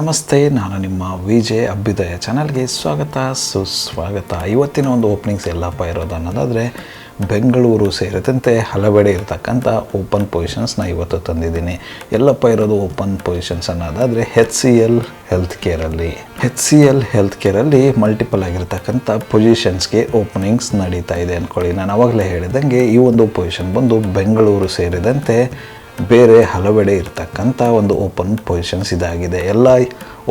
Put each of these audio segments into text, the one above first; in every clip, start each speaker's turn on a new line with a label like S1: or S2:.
S1: ನಮಸ್ತೆ, ನಾನು ನಿಮ್ಮ ವಿಜಯ್ ಅಭ್ಯುದಯ ಚಾನಲ್ಗೆ ಸ್ವಾಗತ, ಸುಸ್ವಾಗತ. ಇವತ್ತಿನ ಒಂದು ಓಪನಿಂಗ್ಸ್ ಎಲ್ಲಪ್ಪ ಇರೋದು ಅನ್ನೋದಾದರೆ, ಬೆಂಗಳೂರು ಸೇರಿದಂತೆ ಹಲವೆಡೆ ಇರತಕ್ಕಂಥ ಓಪನ್ ಪೊಸಿಷನ್ಸ್ನ ಇವತ್ತು ತಂದಿದ್ದೀನಿ. ಎಲ್ಲಪ್ಪ ಇರೋದು ಓಪನ್ ಪೊಸಿಷನ್ಸ್ ಅನ್ನೋದಾದರೆ ಹೆಚ್ ಸಿ ಎಲ್ ಹೆಲ್ತ್ ಕೇರಲ್ಲಿ ಹೆಚ್ ಸಿ ಎಲ್ ಹೆಲ್ತ್ ಕೇರಲ್ಲಿ ಮಲ್ಟಿಪಲ್ ಆಗಿರ್ತಕ್ಕಂಥ ಪೊಸಿಷನ್ಸ್ಗೆ ಓಪನಿಂಗ್ಸ್ ನಡೀತಾ ಇದೆ ಅಂದ್ಕೊಳ್ಳಿ ನಾನು ಅವಾಗಲೇ ಹೇಳಿದಂಗೆ ಈ ಒಂದು ಪೊಸಿಷನ್ ಬಂದು ಬೆಂಗಳೂರು ಸೇರಿದಂತೆ ಬೇರೆ ಹಲವೆಡೆ ಇರ್ತಕ್ಕಂಥ ಒಂದು ಓಪನ್ ಪೊಸಿಷನ್ಸ್ ಇದಾಗಿದೆ. ಎಲ್ಲ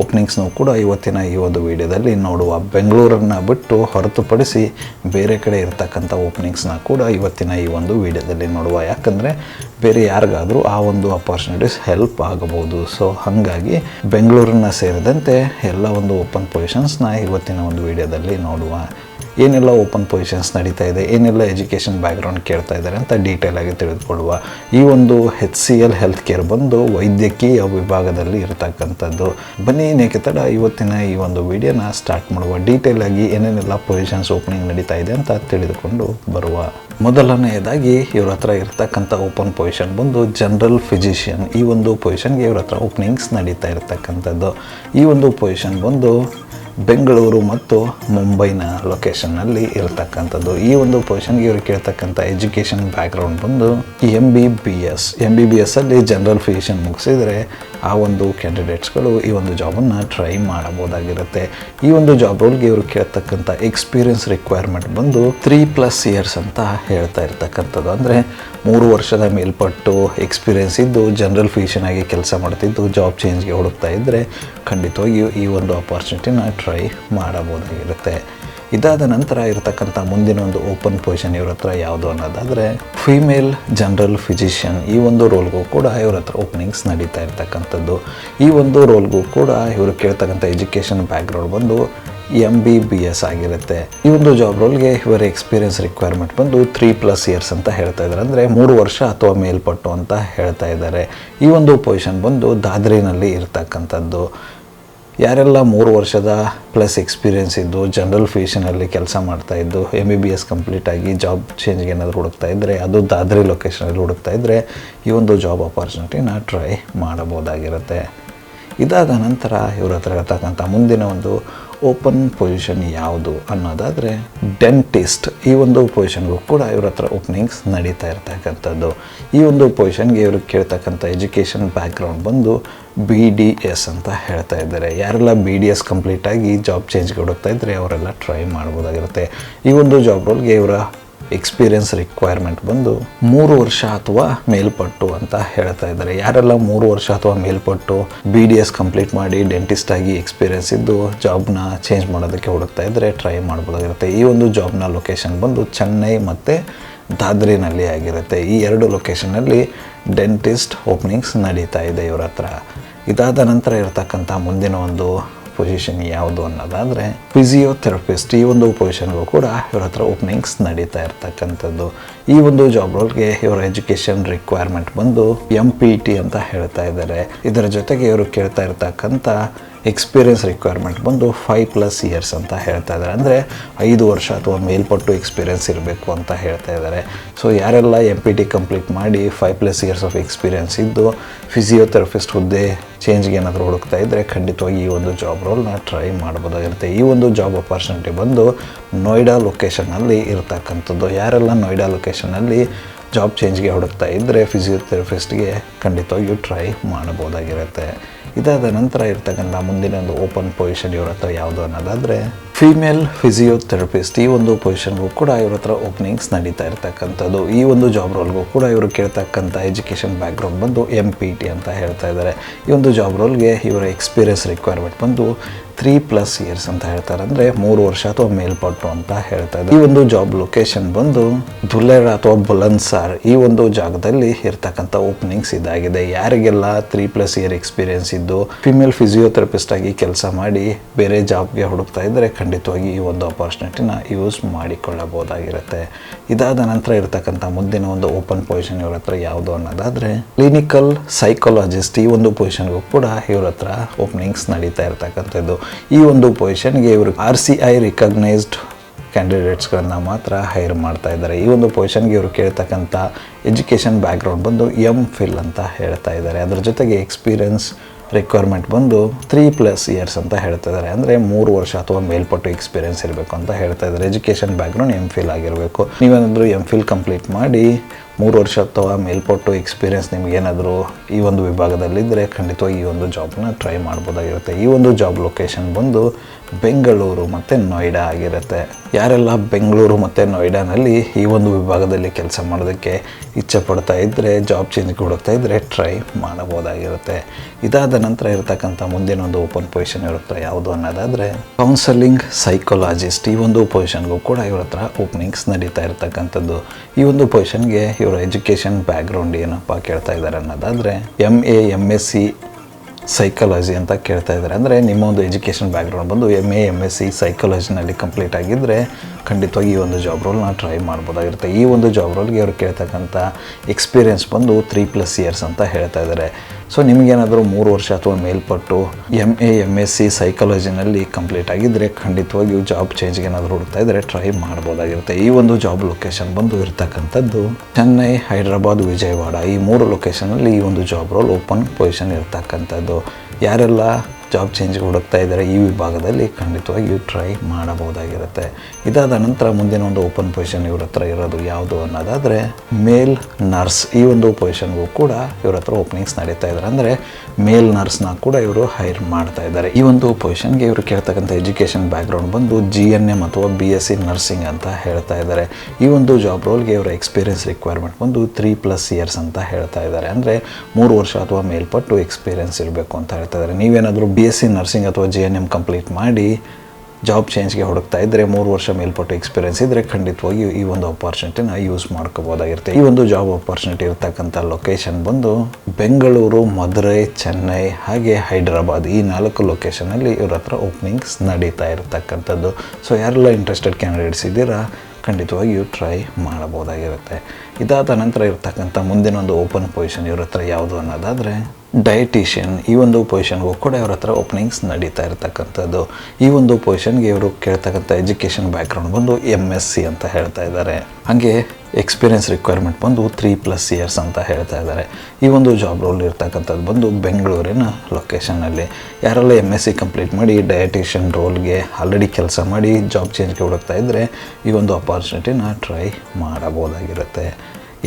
S1: ಓಪನಿಂಗ್ಸ್ನೂ ಕೂಡ ಇವತ್ತಿನ ಈ ಒಂದು ವಿಡಿಯೋದಲ್ಲಿ ನೋಡುವ. ಬೆಂಗಳೂರನ್ನು ಬಿಟ್ಟು ಹೊರತುಪಡಿಸಿ ಬೇರೆ ಕಡೆ ಇರ್ತಕ್ಕಂಥ ಓಪನಿಂಗ್ಸ್ನ ಕೂಡ ಇವತ್ತಿನ ಈ ಒಂದು ವಿಡಿಯೋದಲ್ಲಿ ನೋಡುವ. ಯಾಕಂದರೆ ಬೇರೆ ಯಾರಿಗಾದರೂ ಆ ಒಂದು ಅಪಾರ್ಚುನಿಟೀಸ್ ಹೆಲ್ಪ್ ಆಗಬಹುದು. ಸೊ ಹಾಗಾಗಿ ಬೆಂಗಳೂರನ್ನ ಸೇರಿದಂತೆ ಎಲ್ಲ ಒಂದು ಓಪನ್ ಪೊಸಿಷನ್ಸ್ನ ಇವತ್ತಿನ ಒಂದು ವಿಡಿಯೋದಲ್ಲಿ ನೋಡುವ. ಏನೆಲ್ಲ ಓಪನ್ ಪೊಸಿಷನ್ಸ್ ನಡೀತಾ ಇದೆ, ಏನೆಲ್ಲ ಎಜುಕೇಷನ್ ಬ್ಯಾಕ್ಗ್ರೌಂಡ್ ಕೇಳ್ತಾ ಇದ್ದಾರೆ ಅಂತ ಡೀಟೇಲ್ ಆಗಿ ತಿಳಿದುಕೊಳ್ಳುವ ಈ ಒಂದು H C L health care ಬಂದು ವೈದ್ಯಕೀಯ ವಿಭಾಗದಲ್ಲಿ ಇರತಕ್ಕಂಥದ್ದು. ಬನ್ನಿ ಏನೇಕೆ ತಡ ಇವತ್ತಿನ ಈ ಒಂದು ವಿಡಿಯೋನ ಸ್ಟಾರ್ಟ್ ಮಾಡುವ. ಡೀಟೇಲ್ ಆಗಿ ಏನೇನೆಲ್ಲ ಪೊಸಿಷನ್ಸ್ ಓಪನಿಂಗ್ ನಡೀತಾ ಇದೆ ಅಂತ ತಿಳಿದುಕೊಂಡು ಬರುವ. ಮೊದಲನೆಯದಾಗಿ ಇವ್ರ ಹತ್ರ ಇರತಕ್ಕಂಥ ಓಪನ್ ಪೊಸಿಷನ್ ಬಂದು ಜನರಲ್ ಫಿಸಿಷಿಯನ್ ಈ ಒಂದು ಪೊಸಿಷನ್ಗೆ ಇವ್ರ ಹತ್ರ ಓಪನಿಂಗ್ಸ್ ನಡೀತಾ ಇರತಕ್ಕಂಥದ್ದು. ಈ ಒಂದು ಪೊಸಿಷನ್ ಬಂದು ಬೆಂಗಳೂರು ಮತ್ತು ಮುಂಬೈನ ಲೊಕೇಶನ್ನಲ್ಲಿ ಇರತಕ್ಕಂಥದ್ದು. ಈ ಒಂದು ಪೊಸಿಷನ್ಗೆ ಇವರು ಕೇಳ್ತಕ್ಕಂಥ ಎಜುಕೇಷನ್ ಬ್ಯಾಕ್ಗ್ರೌಂಡ್ ಬಂದು M B B S M B B ಎಸ್ಸಲ್ಲಿ general physician ಮುಗಿಸಿದರೆ ಆ ಒಂದು ಕ್ಯಾಂಡಿಡೇಟ್ಸ್ಗಳು ಈ ಒಂದು ಜಾಬನ್ನು ಟ್ರೈ ಮಾಡಬಹುದಾಗಿರುತ್ತೆ. ಈ ಒಂದು ಜಾಬ್ ರೋಲ್ಗೆ ಇವರು ಕೇಳ್ತಕ್ಕಂಥ ಎಕ್ಸ್ಪೀರಿಯನ್ಸ್ ರಿಕ್ವೈರ್ಮೆಂಟ್ ಬಂದು ತ್ರೀ ಪ್ಲಸ್ ಇಯರ್ಸ್ ಅಂತ ಹೇಳ್ತಾ ಇರ್ತಕ್ಕಂಥದ್ದು. ಅಂದರೆ ಮೂರು ವರ್ಷದ ಮೇಲ್ಪಟ್ಟು ಎಕ್ಸ್ಪೀರಿಯನ್ಸ್ ಇದ್ದು ಜನರಲ್ ಫಿಸಿಷಿಯನ್ ಆಗಿ ಕೆಲಸ ಮಾಡ್ತಿದ್ದು ಜಾಬ್ ಚೇಂಜ್ಗೆ ಹುಡುಕ್ತಾ ಇದ್ದರೆ ಖಂಡಿತವಾಗಿಯೂ ಈ ಒಂದು ಅಪಾರ್ಚುನಿಟಿನ ಟ್ರೈ ಮಾಡಬಹುದಾಗಿರುತ್ತೆ. ಇದಾದ ನಂತರ ಇರತಕ್ಕಂಥ ಮುಂದಿನ ಒಂದು ಓಪನ್ ಪೊಸಿಷನ್ ಇವ್ರ ಹತ್ರ ಯಾವುದು ಅನ್ನೋದಾದರೆ ಫಿಮೇಲ್ ಜನರಲ್ ಫಿಸಿಷಿಯನ್ ಈ ಒಂದು ರೋಲ್ಗೂ ಕೂಡ ಇವ್ರ ಹತ್ರ ಓಪನಿಂಗ್ಸ್ ನಡೀತಾ ಇರ್ತಕ್ಕಂಥದ್ದು. ಈ ಒಂದು ರೋಲ್ಗೂ ಕೂಡ ಇವರು ಕೇಳ್ತಕ್ಕಂಥ ಎಜುಕೇಷನ್ ಬ್ಯಾಕ್ಗ್ರೌಂಡ್ ಬಂದು ಎಂ ಬಿ ಬಿ ಎಸ್ ಆಗಿರುತ್ತೆ. ಈ ಒಂದು ಜಾಬ್ ರೋಲ್ಗೆ ಇವರ ಎಕ್ಸ್ಪೀರಿಯನ್ಸ್ ರಿಕ್ವೈರ್ಮೆಂಟ್ ಬಂದು ತ್ರೀ ಪ್ಲಸ್ ಇಯರ್ಸ್ ಅಂತ ಹೇಳ್ತಾ ಇದ್ದಾರೆ ಅಂದರೆ ಮೂರು ವರ್ಷ ಅಥವಾ ಮೇಲ್ಪಟ್ಟು ಅಂತ ಹೇಳ್ತಾ ಇದ್ದಾರೆ ಈ ಒಂದು ಪೊಸಿಷನ್ ಬಂದು ದಾದ್ರಿನಲ್ಲಿ ಇರ್ತಕ್ಕಂಥದ್ದು. ಯಾರೆಲ್ಲ ಮೂರು ವರ್ಷದ ಪ್ಲಸ್ ಎಕ್ಸ್ಪೀರಿಯೆನ್ಸ್ ಇದ್ದು ಜನರಲ್ ಫೇಷನಲ್ಲಿ ಕೆಲಸ ಮಾಡ್ತಾಯಿದ್ದು M B B S complete ಆಗಿ ಜಾಬ್ ಚೇಂಜ್ಗೆ ಏನಾದರೂ ಹುಡುಕ್ತಾ ಇದ್ದರೆ ಅದು ದಾದ್ರಿ ಲೊಕೇಶನಲ್ಲಿ ಹುಡುಕ್ತಾ ಇದ್ದರೆ ಈ ಒಂದು ಜಾಬ್ ಅಪಾರ್ಚುನಿಟಿನ ಟ್ರೈ ಮಾಡಬಹುದಾಗಿರುತ್ತೆ. ಇದಾದ ನಂತರ ಇವ್ರ ಹತ್ರ ಇರತಕ್ಕಂಥ ಮುಂದಿನ ಒಂದು ಓಪನ್ ಪೊಸಿಷನ್ ಯಾವುದು ಅನ್ನೋದಾದರೆ ಡೆಂಟಿಸ್ಟ್ ಈ ಒಂದು ಪೊಸಿಷನ್ಗೂ ಕೂಡ ಇವ್ರ ಹತ್ರ ಓಪನಿಂಗ್ಸ್ ನಡೀತಾ ಇರ್ತಕ್ಕಂಥದ್ದು. ಈ ಒಂದು ಪೊಸಿಷನ್ಗೆ ಇವರು ಕೇಳ್ತಕ್ಕಂಥ ಎಜುಕೇಷನ್ ಬ್ಯಾಕ್ಗ್ರೌಂಡ್ ಬಂದು ಬಿ ಡಿ ಎಸ್ ಅಂತ ಹೇಳ್ತಾ ಇದ್ದಾರೆ. ಯಾರೆಲ್ಲ ಬಿ ಡಿ ಎಸ್ ಕಂಪ್ಲೀಟಾಗಿ ಜಾಬ್ ಚೇಂಜ್ಗೆ ಹುಡುಕ್ತಾ ಇದ್ದರೆ ಅವರೆಲ್ಲ ಟ್ರೈ ಮಾಡ್ಬೋದಾಗಿರುತ್ತೆ. ಈ ಒಂದು ಜಾಬ್ ರೋಲ್ಗೆ ಇವರ ಎಕ್ಸ್ಪೀರಿಯನ್ಸ್ ರಿಕ್ವೈರ್ಮೆಂಟ್ ಬಂದು ಮೂರು ವರ್ಷ ಅಥವಾ ಮೇಲ್ಪಟ್ಟು ಅಂತ ಹೇಳ್ತಾ ಇದ್ದಾರೆ. ಯಾರೆಲ್ಲ ಮೂರು ವರ್ಷ ಅಥವಾ ಮೇಲ್ಪಟ್ಟು ಬಿ ಡಿ ಎಸ್ ಕಂಪ್ಲೀಟ್ ಮಾಡಿ ಡೆಂಟಿಸ್ಟ್ ಆಗಿ ಎಕ್ಸ್ಪೀರಿಯನ್ಸ್ ಇದ್ದು ಜಾಬ್ನ ಚೇಂಜ್ ಮಾಡೋದಕ್ಕೆ ಹುಡುಕ್ತಾ ಇದ್ದರೆ ಟ್ರೈ ಮಾಡ್ಬೋದಾಗಿರುತ್ತೆ. ಈ ಒಂದು ಜಾಬ್ನ ಲೊಕೇಶನ್ ಬಂದು ಚೆನ್ನೈ ಮತ್ತು ದಾದ್ರಿನಲ್ಲಿ ಆಗಿರುತ್ತೆ. ಈ ಎರಡು ಲೊಕೇಶನಲ್ಲಿ ಡೆಂಟಿಸ್ಟ್ ಓಪನಿಂಗ್ಸ್ ನಡೀತಾ ಇದೆ ಇವ್ರ ಹತ್ರ. ಇದಾದ ನಂತರ ಇರತಕ್ಕಂಥ ಮುಂದಿನ ಒಂದು ಪೊಸಿಷನ್ ಯಾವುದು ಅನ್ನೋದಾದರೆ ಫಿಸಿಯೋಥೆರಪಿಸ್ಟ್ ಈ ಒಂದು ಪೊಸಿಷನ್ಗೂ ಕೂಡ ಇವ್ರ ಹತ್ರ ಓಪನಿಂಗ್ಸ್ ನಡೀತಾ ಇರ್ತಕ್ಕಂಥದ್ದು. ಈ ಒಂದು ಜಾಬ್ ರೋಲ್ಗೆ ಇವರ ಎಜುಕೇಷನ್ ರಿಕ್ವೈರ್ಮೆಂಟ್ ಬಂದು ಎಂ ಪಿ ಟಿ ಅಂತ ಹೇಳ್ತಾ ಇದ್ದಾರೆ ಇದರ ಜೊತೆಗೆ ಇವರು ಕೇಳ್ತಾ ಇರ್ತಕ್ಕಂಥ ಎಕ್ಸ್ಪೀರಿಯನ್ಸ್ ರಿಕ್ವೈರ್ಮೆಂಟ್ ಬಂದು ಫೈವ್ ಪ್ಲಸ್ ಇಯರ್ಸ್ ಅಂತ ಹೇಳ್ತಾ ಇದ್ದಾರೆ. ಅಂದರೆ ಐದು ವರ್ಷ ಅಥವಾ ಮೇಲ್ಪಟ್ಟು ಎಕ್ಸ್ಪೀರಿಯನ್ಸ್ ಇರಬೇಕು ಅಂತ ಹೇಳ್ತಾ ಇದ್ದಾರೆ. ಸೊ ಯಾರೆಲ್ಲ ಎಂ ಪಿ ಟಿ ಕಂಪ್ಲೀಟ್ ಮಾಡಿ five plus years of experience ಇದ್ದು ಫಿಸಿಯೋಥೆರಪಿಸ್ಟ್ ಹುದ್ದೆ ಚೇಂಜ್ಗೆ ಏನಾದರೂ ಹುಡುಕ್ತಾ ಇದ್ದರೆ ಖಂಡಿತವಾಗಿ ಈ ಒಂದು ಜಾಬ್ ರೋಲ್ನ ಟ್ರೈ ಮಾಡ್ಬೋದಾಗಿರುತ್ತೆ. ಈ ಒಂದು ಜಾಬ್ ಅಪಾರ್ಚುನಿಟಿ ಬಂದು ನೋಯ್ಡಾ ಲೊಕೇಶನಲ್ಲಿ ಇರ್ತಕ್ಕಂಥದ್ದು. ಯಾರೆಲ್ಲ ನೋಯ್ಡಾ ಲೊಕೇಶನಲ್ಲಿ ಜಾಬ್ ಚೇಂಜ್ಗೆ ಹುಡುಕ್ತಾ ಇದ್ದರೆ ಫಿಸಿಯೋಥೆರಪಿಸ್ಟ್ಗೆ ಖಂಡಿತವಾಗಿಯೂ ಟ್ರೈ ಮಾಡಬಹುದಾಗಿರುತ್ತೆ. ಇದಾದ ನಂತರ ಇರ್ತಕ್ಕಂಥ ಮುಂದಿನ ಒಂದು ಓಪನ್ ಪೊಸಿಷನ್ ಇವ್ರ ಹತ್ರ ಯಾವುದು ಅನ್ನೋದಾದರೆ ಫಿಮೇಲ್ ಫಿಸಿಯೋಥೆರಪಿಸ್ಟ್ ಈ ಒಂದು ಪೊಸಿಷನ್ಗೂ ಕೂಡ ಇವ್ರ ಹತ್ರ ಓಪನಿಂಗ್ಸ್ ನಡೀತಾ ಇರ್ತಕ್ಕಂಥದ್ದು. ಈ ಒಂದು ಜಾಬ್ ರೋಲ್ಗೂ ಕೂಡ ಇವರು ಕೇಳ್ತಕ್ಕಂಥ ಎಜುಕೇಷನ್ ಬ್ಯಾಕ್ಗ್ರೌಂಡ್ ಬಂದು ಎಂ ಪಿ ಟಿ ಅಂತ ಹೇಳ್ತಾ ಇದ್ದಾರೆ. ಈ ಒಂದು ಜಾಬ್ ರೋಲ್ಗೆ ಇವರ ಎಕ್ಸ್ಪೀರಿಯನ್ಸ್ ರಿಕ್ವೈರ್ಮೆಂಟ್ ಬಂದು ತ್ರೀ ಪ್ಲಸ್ ಇಯರ್ಸ್ ಅಂತ ಹೇಳ್ತಾರೆ. ಅಂದರೆ ಮೂರು ವರ್ಷ ಅಥವಾ ಮೇಲ್ಪಟ್ಟು ಅಂತ ಹೇಳ್ತಾ ಈ ಒಂದು ಜಾಬ್ ಲೊಕೇಶನ್ ಬಂದು ಧುಲೇರ ಅಥವಾ ಬುಲನ್ಸಾರ್ ಈ ಒಂದು ಜಾಗದಲ್ಲಿ ಇರ್ತಕ್ಕಂಥ ಓಪನಿಂಗ್ಸ್ ಇದಾಗಿದೆ. ಯಾರಿಗೆಲ್ಲ ತ್ರೀ ಪ್ಲಸ್ ಇಯರ್ ಎಕ್ಸ್ಪೀರಿಯನ್ಸ್ ಇದ್ದು ಫಿಮೇಲ್ ಫಿಸಿಯೋಥೆರಪಿಸ್ಟ್ ಆಗಿ ಕೆಲಸ ಮಾಡಿ ಬೇರೆ ಜಾಬ್ಗೆ ಹುಡುಕ್ತಾ ಇದ್ದರೆ ಖಂಡಿತವಾಗಿ ಈ ಒಂದು ಅಪರ್ಚುನಿಟಿನ ಯೂಸ್ ಮಾಡಿಕೊಳ್ಳಬಹುದಾಗಿರುತ್ತೆ. ಇದಾದ ನಂತರ ಇರತಕ್ಕಂಥ ಮುಂದಿನ ಒಂದು ಓಪನ್ ಪೊಸಿಷನ್ ಇವ್ರ ಹತ್ರ ಯಾವುದು ಅನ್ನೋದಾದರೆ ಕ್ಲಿನಿಕಲ್ ಸೈಕಾಲಜಿಸ್ಟ್ ಈ ಒಂದು ಪೊಸಿಷನ್ಗೂ ಕೂಡ ಇವ್ರ ಹತ್ರ ಓಪನಿಂಗ್ಸ್ ನಡೀತಾ ಇರ್ತಕ್ಕಂಥದ್ದು. ಈ ಒಂದು ಪೊಸಿಷನ್ಗೆ ಇವರು ಆರ್ ಸಿ ಐ ರಿಕಗ್ನೈಸ್ಡ್ ಕ್ಯಾಂಡಿಡೇಟ್ಸ್ಗಳನ್ನು ಮಾತ್ರ ಹೈರ್ ಮಾಡ್ತಾ ಇದ್ದಾರೆ. ಈ ಒಂದು ಪೊಸಿಷನ್ಗೆ ಇವರು ಕೇಳ್ತಕ್ಕಂಥ ಎಜುಕೇಷನ್ ಬ್ಯಾಕ್ಗ್ರೌಂಡ್ ಬಂದು ಎಂ ಫಿಲ್ ಅಂತ ಹೇಳ್ತಾ ಇದ್ದಾರೆ. ಅದರ ಜೊತೆಗೆ ಎಕ್ಸ್ಪೀರಿಯನ್ಸ್ ರಿಕ್ವೈರ್ಮೆಂಟ್ ಬಂದು ತ್ರೀ ಪ್ಲಸ್ ಇಯರ್ಸ್ ಅಂತ ಹೇಳ್ತಾ ಇದ್ದಾರೆ. ಅಂದರೆ ಮೂರು ವರ್ಷ ಅಥವಾ ಮೇಲ್ಪಟ್ಟು ಎಕ್ಸ್ಪೀರಿಯನ್ಸ್ ಇರಬೇಕು ಅಂತ ಹೇಳ್ತಾ ಇದ್ದಾರೆ. ಎಜುಕೇಷನ್ ಬ್ಯಾಕ್ಗ್ರೌಂಡ್ ಎಂ ಫಿಲ್ ಆಗಿರಬೇಕು. ನೀವೇನಾದರೂ ಎಂ ಫಿಲ್ ಕಂಪ್ಲೀಟ್ ಮಾಡಿ ಮೂರು ವರ್ಷ ಅಥವಾ ಮೇಲ್ಪಟ್ಟು ಎಕ್ಸ್ಪೀರಿಯೆನ್ಸ್ ನಿಮಗೇನಾದರೂ ಈ ಒಂದು ವಿಭಾಗದಲ್ಲಿದ್ದರೆ ಖಂಡಿತವಾಗಿ ಈ ಒಂದು ಜಾಬ್ನ ಟ್ರೈ ಮಾಡ್ಬೋದಾಗಿರುತ್ತೆ. ಈ ಒಂದು ಜಾಬ್ ಲೊಕೇಶನ್ ಬಂದು ಬೆಂಗಳೂರು ಮತ್ತು ನೋಯ್ಡಾ ಆಗಿರುತ್ತೆ. ಯಾರೆಲ್ಲ ಬೆಂಗಳೂರು ಮತ್ತು ನೋಯ್ಡಾನಲ್ಲಿ ಈ ಒಂದು ವಿಭಾಗದಲ್ಲಿ ಕೆಲಸ ಮಾಡೋದಕ್ಕೆ ಇಚ್ಛೆ ಪಡ್ತಾ ಇದ್ದರೆ ಜಾಬ್ ಚೇಂಜ್ ಹುಡುಕ್ತಾ ಇದ್ದರೆ ಟ್ರೈ ಮಾಡಬಹುದಾಗಿರುತ್ತೆ. ಇದಾದ ನಂತರ ಇರತಕ್ಕಂಥ ಮುಂದಿನ ಒಂದು ಓಪನ್ ಪೊಸಿಷನ್ ಇರುತ್ತೆ ಯಾವುದು ಅನ್ನೋದಾದರೆ ಕೌನ್ಸಲಿಂಗ್ ಸೈಕಾಲಜಿಸ್ಟ್ ಈ ಒಂದು ಪೊಸಿಷನ್ಗೂ ಕೂಡ ಇವ್ರ ಹತ್ರ ಓಪನಿಂಗ್ಸ್ ನಡೀತಾ ಇರತಕ್ಕಂಥದ್ದು. ಈ ಒಂದು ಪೊಸಿಷನ್ಗೆ ಇವರ ಎಜುಕೇಷನ್ ಬ್ಯಾಕ್ಗ್ರೌಂಡ್ ಏನಪ್ಪ ಕೇಳ್ತಾ ಇದ್ದಾರೆ ಅನ್ನೋದಾದರೆ M A M S C psychology ಅಂತ ಕೇಳ್ತಾ ಇದ್ದಾರೆ. ಅಂದರೆ ನಿಮ್ಮ ಒಂದು ಎಜುಕೇಷನ್ ಬ್ಯಾಕ್ಗ್ರೌಂಡ್ ಬಂದು M A M S C ಸೈಕಾಲಜಿನಲ್ಲಿ complete ಆಗಿದ್ದರೆ ಖಂಡಿತವಾಗಿ ಈ ಒಂದು ಜಾಬ್ ರೋಲ್ನ ಟ್ರೈ ಮಾಡ್ಬೋದಾಗಿರುತ್ತೆ. ಈ ಒಂದು ಜಾಬ್ ರೋಲ್ಗೆ ಅವ್ರು ಕೇಳ್ತಕ್ಕಂಥ ಎಕ್ಸ್ಪೀರಿಯನ್ಸ್ ಬಂದು ತ್ರೀ ಪ್ಲಸ್ ಇಯರ್ಸ್ ಅಂತ ಹೇಳ್ತಾ ಇದ್ದಾರೆ. ಸೊ ನಿಮಗೇನಾದರೂ ಮೂರು ವರ್ಷ ಅಥವಾ ಮೇಲ್ಪಟ್ಟು M A M S C ಸೈಕಾಲಜಿನಲ್ಲಿ complete ಆಗಿದ್ದರೆ ಖಂಡಿತವಾಗಿಯೂ ಜಾಬ್ ಚೇಂಜ್ಗೆ ಏನಾದರೂ ಹುಡುಕ್ತಾ ಇದ್ದರೆ ಟ್ರೈ ಮಾಡ್ಬೋದಾಗಿರುತ್ತೆ. ಈ ಒಂದು ಜಾಬ್ ಲೊಕೇಶನ್ ಬಂದು ಇರ್ತಕ್ಕಂಥದ್ದು ಚೆನ್ನೈ, ಹೈದ್ರಾಬಾದ್, ವಿಜಯವಾಡ ಈ ಮೂರು ಲೊಕೇಶನಲ್ಲಿ ಈ ಒಂದು ಜಾಬ್ ರೋಲ್ ಓಪನ್ ಪೊಸಿಷನ್ ಇರ್ತಕ್ಕಂಥದ್ದು. ಯಾರೆಲ್ಲ ಜಾಬ್ ಚೇಂಜ್ ಹುಡುಕ್ತಾ ಇದ್ದಾರೆ, ಈ ವಿಭಾಗದಲ್ಲಿ ಖಂಡಿತವಾಗಿಯೂ ಟ್ರೈ ಮಾಡಬಹುದಾಗಿರುತ್ತೆ. ಇದಾದ ನಂತರ ಮುಂದಿನ ಒಂದು ಓಪನ್ ಪೊಸಿಷನ್ ಇವ್ರ ಹತ್ರ ಇರೋದು ಯಾವುದು ಅನ್ನೋದಾದರೆ ಮೇಲ್ ನರ್ಸ್ ಈ ಒಂದು ಪೊಸಿಷನ್ಗೂ ಕೂಡ ಇವ್ರ ಹತ್ರ ಓಪನಿಂಗ್ಸ್ ನಡೀತಾ ಇದ್ದಾರೆ. ಅಂದರೆ ಮೇಲ್ ನರ್ಸ್ನ ಕೂಡ ಇವರು ಹೈರ್ ಮಾಡ್ತಾ ಇದ್ದಾರೆ. ಈ ಒಂದು ಪೊಸಿಷನ್ಗೆ ಇವರು ಕೇಳ್ತಕ್ಕಂಥ ಎಜುಕೇಷನ್ ಬ್ಯಾಕ್ಗ್ರೌಂಡ್ ಬಂದು ಜಿ ಎನ್ ಎಂ ಅಥವಾ ಬಿ ಎಸ್ ಸಿ ನರ್ಸಿಂಗ್ ಅಂತ ಹೇಳ್ತಾ ಇದ್ದಾರೆ. ಈ ಒಂದು ಜಾಬ್ ರೋಲ್ಗೆ ಇವರ ಎಕ್ಸ್ಪೀರಿಯನ್ಸ್ ರಿಕ್ವೈರ್ಮೆಂಟ್ ಬಂದು ತ್ರೀ ಪ್ಲಸ್ ಇಯರ್ಸ್ ಅಂತ ಹೇಳ್ತಾ ಇದ್ದಾರೆ. ಅಂದರೆ ಮೂರು ವರ್ಷ ಅಥವಾ ಮೇಲ್ಪಟ್ಟು ಎಕ್ಸ್ಪೀರಿಯನ್ಸ್ ಇರಬೇಕು ಅಂತ ಹೇಳ್ತಾ ಇದ್ದಾರೆ. ನೀವೇನಾದರೂ ಬಿ ಎಸ್ ಸಿ ನರ್ಸಿಂಗ್ ಅಥವಾ ಜಿ ಎನ್ ಎಂ ಕಂಪ್ಲೀಟ್ ಮಾಡಿ ಜಾಬ್ ಚೇಂಜ್ಗೆ ಹುಡುಕ್ತಾ ಇದ್ದರೆ ಮೂರು ವರ್ಷ ಮೇಲ್ಪಟ್ಟು ಎಕ್ಸ್ಪೀರಿಯನ್ಸ್ ಇದ್ದರೆ ಖಂಡಿತವಾಗಿ ಈ ಒಂದು ಅಪರ್ಚುನಿಟಿನ ಯೂಸ್ ಮಾಡ್ಕೋಬೋದಾಗಿರುತ್ತೆ. ಈ ಒಂದು ಜಾಬ್ ಅಪರ್ಚುನಿಟಿ ಇರ್ತಕ್ಕಂಥ ಲೊಕೇಶನ್ ಬಂದು ಬೆಂಗಳೂರು ಮಧುರೈ ಚೆನ್ನೈ, ಹಾಗೆ ಹೈದ್ರಾಬಾದ್ ಈ ನಾಲ್ಕು ಲೊಕೇಶನಲ್ಲಿ ಇವ್ರ ಹತ್ರ ಓಪನಿಂಗ್ಸ್ ನಡೀತಾ ಇರತಕ್ಕಂಥದ್ದು. ಸೊ ಯಾರೆಲ್ಲ ಇಂಟ್ರೆಸ್ಟೆಡ್ ಕ್ಯಾಂಡಿಡೇಟ್ಸ್ ಇದ್ದೀರಾ ಖಂಡಿತವಾಗಿಯೂ ಟ್ರೈ ಮಾಡಬಹುದಾಗಿರುತ್ತೆ. ಇದಾದ ನಂತರ ಇರ್ತಕ್ಕಂಥ ಮುಂದಿನ ಒಂದು ಓಪನ್ ಪೊಸಿಷನ್ ಇವ್ರ ಹತ್ರ ಯಾವುದು ಅನ್ನೋದಾದರೆ ಡಯಟಿಷಿಯನ್ ಈ ಒಂದು ಪೊಸಿಷನ್ಗೂ ಕೂಡ ಇವ್ರ ಹತ್ರ ಓಪನಿಂಗ್ಸ್ ನಡೀತಾ ಇರತಕ್ಕಂಥದ್ದು. ಈ ಒಂದು ಪೊಸಿಷನ್ಗೆ ಇವರು ಕೇಳ್ತಕ್ಕಂಥ ಎಜುಕೇಷನ್ ಬ್ಯಾಕ್ಗ್ರೌಂಡ್ ಬಂದು ಎಂ ಎಸ್ ಸಿ ಅಂತ ಹೇಳ್ತಾ ಇದ್ದಾರೆ. ಹಾಗೆ ಎಕ್ಸ್ಪೀರಿಯನ್ಸ್ ರಿಕ್ವೈರ್ಮೆಂಟ್ ಬಂದು ತ್ರೀ ಪ್ಲಸ್ ಇಯರ್ಸ್ ಅಂತ ಹೇಳ್ತಾ ಇದ್ದಾರೆ. ಈ ಒಂದು ಜಾಬ್ ರೋಲ್ ಇರ್ತಕ್ಕಂಥದ್ದು ಬಂದು ಬೆಂಗಳೂರಿನ ಲೊಕೇಶನಲ್ಲಿ ಯಾರೆಲ್ಲ ಎಂ ಎಸ್ ಸಿ ಕಂಪ್ಲೀಟ್ ಮಾಡಿ ಡಯಟಿಷಿಯನ್ ರೋಲ್ಗೆ ಆಲ್ರೆಡಿ ಕೆಲಸ ಮಾಡಿ ಜಾಬ್ ಚೇಂಜ್ಗೆ ಹುಡುಕ್ತಾ ಇದ್ದರೆ ಈ ಒಂದು ಅಪಾರ್ಚುನಿಟಿನ ಟ್ರೈ ಮಾಡಬಹುದಾಗಿರುತ್ತೆ.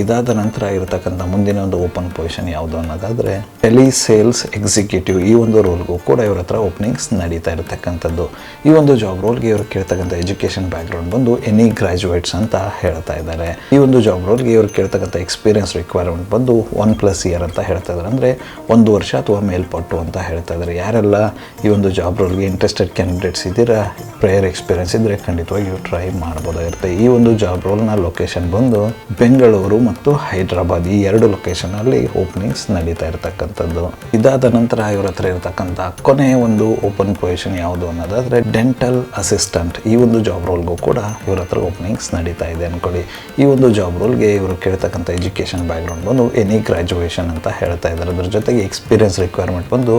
S1: ಇದಾದ ನಂತರ ಇರತಕ್ಕಂಥ ಮುಂದಿನ ಒಂದು ಓಪನ್ ಪೊಸಿಷನ್ ಯಾವುದು ಅನ್ನೋದಾದರೆ ಟೆಲಿ ಸೇಲ್ಸ್ ಎಕ್ಸಿಕ್ಯೂಟಿವ್ ಈ ಒಂದು ರೋಲ್ಗೂ ಕೂಡ ಇವ್ರ ಹತ್ರ ಓಪನಿಂಗ್ಸ್ ನಡೀತಾ ಇರತಕ್ಕಂಥದ್ದು. ಈ ಒಂದು ಜಾಬ್ ರೋಲ್ಗೆ ಇವರು ಕೇಳ್ತಕ್ಕಂಥ ಎಜುಕೇಷನ್ ಬ್ಯಾಕ್ಗ್ರೌಂಡ್ ಬಂದು ಎನಿ ಗ್ರಾಜುಯೇಟ್ಸ್ ಅಂತ ಹೇಳ್ತಾ ಇದ್ದಾರೆ. ಈ ಒಂದು ಜಾಬ್ ರೋಲ್ಗೆ ಇವರು ಕೇಳ್ತಕ್ಕಂಥ ಎಕ್ಸ್ಪೀರಿಯನ್ಸ್ ರಿಕ್ವೈರ್ಮೆಂಟ್ ಬಂದು ಒನ್ ಪ್ಲಸ್ ಇಯರ್ ಅಂತ ಹೇಳ್ತಾ ಇದ್ದಾರೆ. ಅಂದರೆ ಒಂದು ವರ್ಷ ಅಥವಾ ಮೇಲ್ಪಟ್ಟು ಅಂತ ಹೇಳ್ತಾ ಇದ್ದಾರೆ. ಯಾರೆಲ್ಲ ಈ ಒಂದು ಜಾಬ್ ರೋಲ್ಗೆ ಇಂಟ್ರೆಸ್ಟೆಡ್ ಕ್ಯಾಂಡಿಡೇಟ್ಸ್ ಇದ್ದೀರಾ ಪ್ರೇಯರ್ ಎಕ್ಸ್ಪೀರಿಯನ್ಸ್ ಇದ್ದರೆ ಖಂಡಿತವಾಗಿಯೂ ಟ್ರೈ ಮಾಡ್ಬೋದಾಗಿರುತ್ತೆ. ಈ ಒಂದು ಜಾಬ್ ರೋಲ್ನ ಲೊಕೇಶನ್ ಬಂದು ಬೆಂಗಳೂರು ಮತ್ತು ಹೈದ್ರಾಬಾದ್ ಈ ಎರಡು ಲೊಕೇಶನಲ್ಲಿ ಓಪನಿಂಗ್ಸ್ ನಡೀತಾ ಇರತಕ್ಕಂಥದ್ದು. ಇದಾದ ನಂತರ ಇವ್ರ ಹತ್ರ ಇರತಕ್ಕಂಥ ಕೊನೆಯ ಒಂದು ಓಪನ್ ಪೊಸಿಷನ್ ಯಾವುದು ಅನ್ನೋದಾದರೆ ಡೆಂಟಲ್ ಅಸಿಸ್ಟೆಂಟ್ ಈ ಒಂದು ಜಾಬ್ ರೋಲ್ಗೂ ಕೂಡ ಇವ್ರ ಹತ್ರ ಓಪನಿಂಗ್ಸ್ ನಡೀತಾ ಇದೆ ಅಂದ್ಕೊಳ್ಳಿ ಈ ಒಂದು ಜಾಬ್ ರೋಲ್ಗೆ ಇವರು ಕೇಳ್ತಕ್ಕಂಥ ಎಜುಕೇಷನ್ ಬ್ಯಾಕ್ಗ್ರೌಂಡ್ ಬಂದು ಎನಿ ಗ್ರ್ಯಾಜುಯೇಷನ್ ಅಂತ ಹೇಳ್ತಾ ಇದ್ದಾರೆ. ಅದ್ರ ಜೊತೆಗೆ ಎಕ್ಸ್ಪೀರಿಯನ್ಸ್ ರಿಕ್ವೈರ್ಮೆಂಟ್ ಬಂದು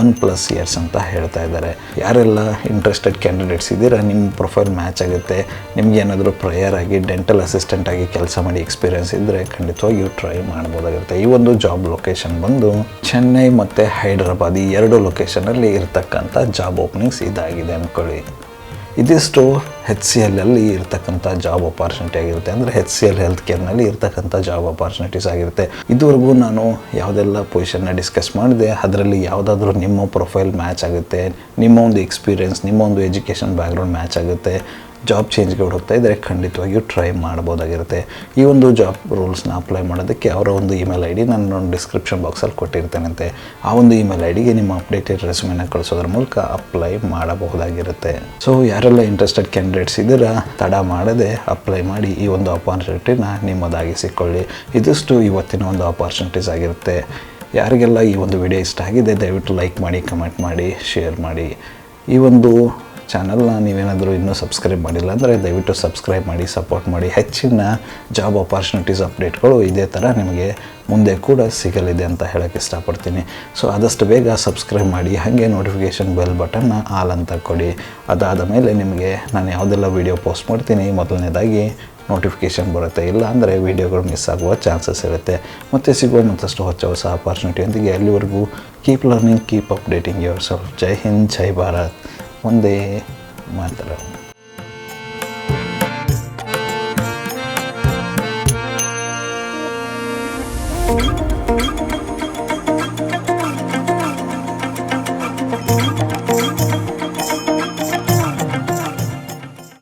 S1: ಒನ್ ಪ್ಲಸ್ ಇಯರ್ಸ್ ಅಂತ ಹೇಳ್ತಾ ಇದ್ದಾರೆ. ಯಾರೆಲ್ಲ ಇಂಟ್ರೆಸ್ಟೆಡ್ ಕ್ಯಾಂಡಿಡೇಟ್ಸ್ ಇದ್ದೀರಾ ನಿಮ್ಮ ಪ್ರೊಫೈಲ್ ಮ್ಯಾಚ್ ಆಗುತ್ತೆ, ನಿಮ್ಗೆ ಏನಾದರೂ ಪ್ರೇಯರ್ ಆಗಿ ಡೆಂಟಲ್ ಅಸಿಸ್ಟೆಂಟ್ ಆಗಿ ಕೆಲಸ ಮಾಡಿ ಎಕ್ಸ್ಪೀರಿಯನ್ಸ್ ಇದ್ದರೆ ಖಂಡಿತವಾಗಿಯೂ ಟ್ರೈ ಮಾಡ್ಬೋದಾಗಿರುತ್ತೆ. ಈ ಒಂದು ಜಾಬ್ ಲೊಕೇಶನ್ ಬಂದು ಚೆನ್ನೈ ಮತ್ತು ಹೈದರಾಬಾದ್ ಈ ಎರಡು ಲೊಕೇಶನಲ್ಲಿ ಇರತಕ್ಕಂಥ ಜಾಬ್ ಓಪನಿಂಗ್ಸ್ ಇದಾಗಿದೆ ಅಂದ್ಕೊಳ್ಳಿ ಇದಿಷ್ಟು ಹೆಚ್ ಸಿ ಎಲ್ಲಲ್ಲಿ ಇರ್ತಕ್ಕಂಥ ಜಾಬ್ ಅಪಾರ್ಚುನಿಟಿ ಆಗಿರುತ್ತೆ. ಅಂದರೆ ಹೆಚ್ ಸಿ ಎಲ್ ಹೆಲ್ತ್ ಕೇರ್ನಲ್ಲಿ ಇರ್ತಕ್ಕಂಥ ಜಾಬ್ ಅಪಾರ್ಚುನಿಟೀಸ್ ಆಗಿರುತ್ತೆ. ಇದುವರೆಗೂ ನಾನು ಯಾವುದೆಲ್ಲ ಪೊಸಿಷನ್ನ ಡಿಸ್ಕಸ್ ಮಾಡಿದೆ, ಅದರಲ್ಲಿ ಯಾವುದಾದ್ರೂ ನಿಮ್ಮ ಪ್ರೊಫೈಲ್ ಮ್ಯಾಚ್ ಆಗುತ್ತೆ, ನಿಮ್ಮ ಒಂದು ಎಕ್ಸ್ಪೀರಿಯನ್ಸ್ ನಿಮ್ಮ ಒಂದು ಎಜುಕೇಷನ್ ಬ್ಯಾಕ್ಗ್ರೌಂಡ್ ಮ್ಯಾಚ್ ಆಗುತ್ತೆ. ಜಾಬ್ ಚೇಂಜ್ಗೆ ಹೋಗ್ತಾ ಇದ್ದರೆ ಖಂಡಿತವಾಗಿಯೂ ಟ್ರೈ ಮಾಡ್ಬೋದಾಗಿರುತ್ತೆ. ಈ ಒಂದು ಜಾಬ್ ರೂಲ್ಸ್ನ ಅಪ್ಲೈ ಮಾಡೋದಕ್ಕೆ ಅವರ ಒಂದು ಇಮೇಲ್ ಐ ಡಿ ನಾನು ಡಿಸ್ಕ್ರಿಪ್ಷನ್ ಬಾಕ್ಸಲ್ಲಿ ಕೊಟ್ಟಿರ್ತೇನಂತೆ. ಆ ಒಂದು ಇಮೇಲ್ ಐ ಡಿಗೆ ನಿಮ್ಮ ಅಪ್ಡೇಟೆಡ್ ರೆಸ್ಯೂಮೆನ ಕಳಿಸೋದ್ರ ಮೂಲಕ ಅಪ್ಲೈ ಮಾಡಬಹುದಾಗಿರುತ್ತೆ. ಸೊ ಯಾರೆಲ್ಲ ಇಂಟ್ರೆಸ್ಟೆಡ್ ಕ್ಯಾಂಡಿಡೇಟ್ಸ್ ಇದ್ದೀರಾ, ತಡ ಮಾಡದೆ ಅಪ್ಲೈ ಮಾಡಿ ಈ ಒಂದು ಅಪಾರ್ಚುನಿಟಿನ ನಿಮ್ಮದಾಗಿಸಿಕೊಳ್ಳಿ. ಇದಿಷ್ಟು ಇವತ್ತಿನ ಒಂದು ಅಪಾರ್ಚುನಿಟೀಸ್ ಆಗಿರುತ್ತೆ. ಯಾರಿಗೆಲ್ಲ ಈ ಒಂದು ವಿಡಿಯೋ ಇಷ್ಟ ಆಗಿದೆ, ದಯವಿಟ್ಟು ಲೈಕ್ ಮಾಡಿ ಕಮೆಂಟ್ ಮಾಡಿ ಶೇರ್ ಮಾಡಿ. ಈ ಒಂದು ಚಾನಲ್ನ ನೀವೇನಾದರೂ ಇನ್ನೂ ಸಬ್ಸ್ಕ್ರೈಬ್ ಮಾಡಿಲ್ಲ ಅಂದರೆ ದಯವಿಟ್ಟು ಸಬ್ಸ್ಕ್ರೈಬ್ ಮಾಡಿ ಸಪೋರ್ಟ್ ಮಾಡಿ. ಹೆಚ್ಚಿನ ಜಾಬ್ ಆಪರ್ಚುನಿಟೀಸ್ ಅಪ್ಡೇಟ್ಗಳು ಇದೇ ಥರ ನಿಮಗೆ ಮುಂದೆ ಕೂಡ ಸಿಗಲಿದೆ ಅಂತ ಹೇಳೋಕ್ಕೆ ಇಷ್ಟಪಡ್ತೀನಿ. ಸೊ ಆದಷ್ಟು ಬೇಗ ಸಬ್ಸ್ಕ್ರೈಬ್ ಮಾಡಿ, ಹಾಗೆ ನೋಟಿಫಿಕೇಷನ್ ಬೆಲ್ ಬಟನ್ನ ಆಲ್ ಅಂತ ಕೊಡಿ. ಅದಾದ ಮೇಲೆ ನಿಮಗೆ ನಾನು ಯಾವುದೆಲ್ಲ ವೀಡಿಯೋ ಪೋಸ್ಟ್ ಮಾಡ್ತೀನಿ, ಮೊದಲನೇದಾಗಿ ನೋಟಿಫಿಕೇಷನ್ ಬರುತ್ತೆ. ಇಲ್ಲ ಅಂದರೆ ವೀಡಿಯೋಗಳು ಮಿಸ್ ಆಗುವ ಚಾನ್ಸಸ್ ಇರುತ್ತೆ. ಮತ್ತು ಸಿಗುವ ಮತ್ತಷ್ಟು ಹೊಸ ಹೊಸ ಆಪರ್ಚುನಿಟಿಯೊಂದಿಗೆ ಅಲ್ಲಿವರೆಗೂ keep learning keep updating your yourself Hind, ಜೈ ಭಾರತ್. ಒಂದೇ ಮಾತ್ರ